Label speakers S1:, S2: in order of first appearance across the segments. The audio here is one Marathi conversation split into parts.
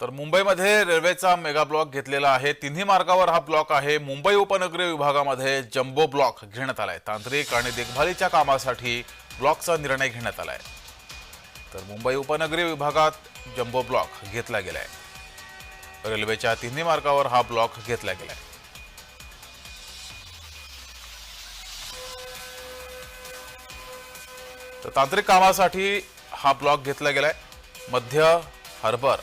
S1: तर मुंबईमध्ये रेल्वेचा मेगा ब्लॉक घेतलेला आहे. तिन्ही मार्गावर हा ब्लॉक आहे. मुंबई उपनगरीय विभागामध्ये जम्बो ब्लॉक घेण्यात आलाय. तांत्रिक आणि देखभालीच्या कामासाठी ब्लॉकचा निर्णय घेण्यात आलाय. तर मुंबई उपनगरीय विभागात जम्बो ब्लॉक घेतला गेलाय. रेल्वेच्या तिन्ही मार्गावर हा ब्लॉक घेतला गेलाय. तर तांत्रिक कामासाठी हा ब्लॉक घेतला गेलाय. मध्य हार्बर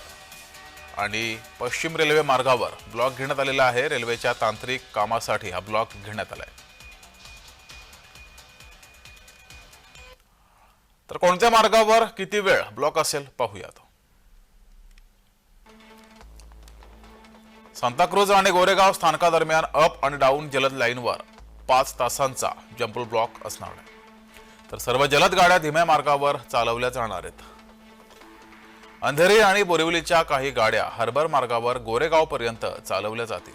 S1: आणि पश्चिम रेल्वे मार्गावर ब्लॉक घेण्यात आलेला आहे. रेल्वेच्या तांत्रिक कामासाठी हा ब्लॉक घेण्यात आला आहे तर कोणत्या मार्गावर किती वेळ ब्लॉक असेल पाहूयात. सांताक्रूज आणि गोरेगाव स्थानकादरम्यान अप आणि डाऊन जलद लाईनवर पाच तासांचा जम्पल ब्लॉक असणार आहे. तर सर्व जलद गाड्या धीम्या मार्गावर चालवल्या जाणार आहेत. अंधेरी आणि बोरिवलीच्या काही गाड्या हार्बर मार्गावर गोरेगाव पर्यंत चालवल्या जातील.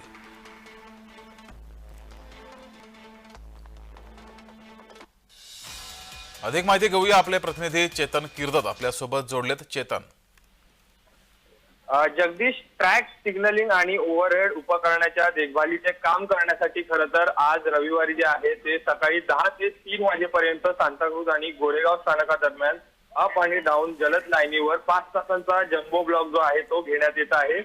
S1: अधिक माहिती घेऊया आपले प्रतिनिधी चेतन किर्दत आपल्यासोबत जोडलेत चेतन.
S2: जगदीश ट्रॅक सिग्नलिंग आणि ओव्हरहेड उपकरणाच्या देखभालीचे काम करण्यासाठी खरं तर आज रविवारी जे आहे ते सकाळी दहा ते तीन वाजेपर्यंत सांताक्रूज आणि गोरेगाव स्थानकादरम्यान अप आणि डाऊन जलद लाईनीवर पाच तासांचा जम्बो ब्लॉक जो आहे तो घेण्यात येत आहे.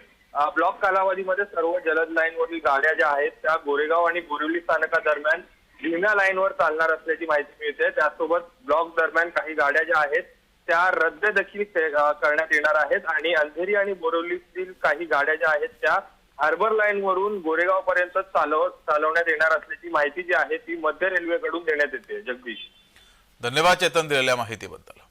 S2: ब्लॉक कालावधीमध्ये सर्व जलद लाईनवरील गाड्या ज्या आहेत त्या गोरेगाव आणि बोरिवली स्थानकादरम्यान धीम्या लाईनवर चालणार असल्याची माहिती मिळते. त्यासोबत ब्लॉक दरम्यान काही गाड्या ज्या आहेत त्या रद्द देखील करण्यात येणार आहेत आणि अंधेरी आणि बोरिवलीतील काही गाड्या ज्या आहेत त्या हार्बर लाईन वरून गोरेगाव पर्यंत चालव चालवण्यात येणार असल्याची माहिती जी आहे ती मध्य रेल्वेकडून देण्यात येते. जगदीश.
S1: धन्यवाद चेतन दिलेल्या माहितीबद्दल.